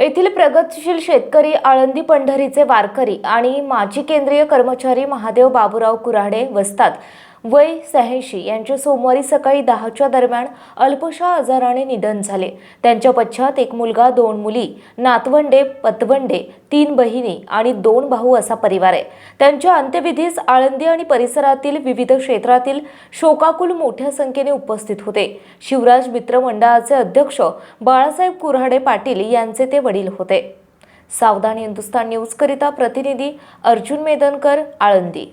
येथील प्रगतशील शेतकरी आळंदी पंढरीचे वारकरी आणि माजी केंद्रीय कर्मचारी महादेव बाबूराव कुऱ्हाडे वस्तात. वय शहाऐंशी यांचे सोमवारी सकाळी दहाच्या दरम्यान अल्पशा आजाराने निधन झाले. त्यांच्या पश्चात एक मुलगा दोन मुली नातवंडे पतवंडे तीन बहिणी आणि दोन भाऊ असा परिवार आहे. त्यांच्या अंत्यविधीस आळंदी आणि परिसरातील विविध क्षेत्रातील शोकाकुल मोठ्या संख्येने उपस्थित होते. शिवराज मित्र मंडळाचे अध्यक्ष बाळासाहेब कुऱ्हाडे पाटील यांचे ते वडील होते. सावधान हिंदुस्तान न्यूजकरिता प्रतिनिधी अर्जुन मेदनकर आळंदी.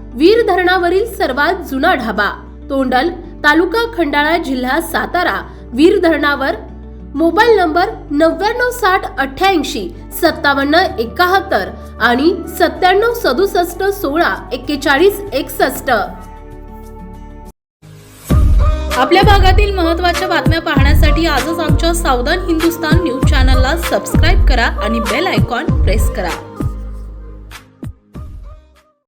वीर धरणावरील सर्वात जुना ढाबा तोंडल तालुका खंडाळा जिल्हा सातारा. वीर धरणावर मोबाईल नंबर नव्याण्णव साठ अठ्ठ्याऐंशी सत्तावन्न एकाहत्तर आणि सत्त्याण्णव सदुसष्ट सोळा एक्केचाळीस एकसष्ट. आपल्या भागातील महत्त्वाच्या बातम्या पाहण्यासाठी आजच आमच्या सावधान हिंदुस्तान न्यूज चॅनलला सबस्क्राईब करा आणि बेल आयकॉन प्रेस करा.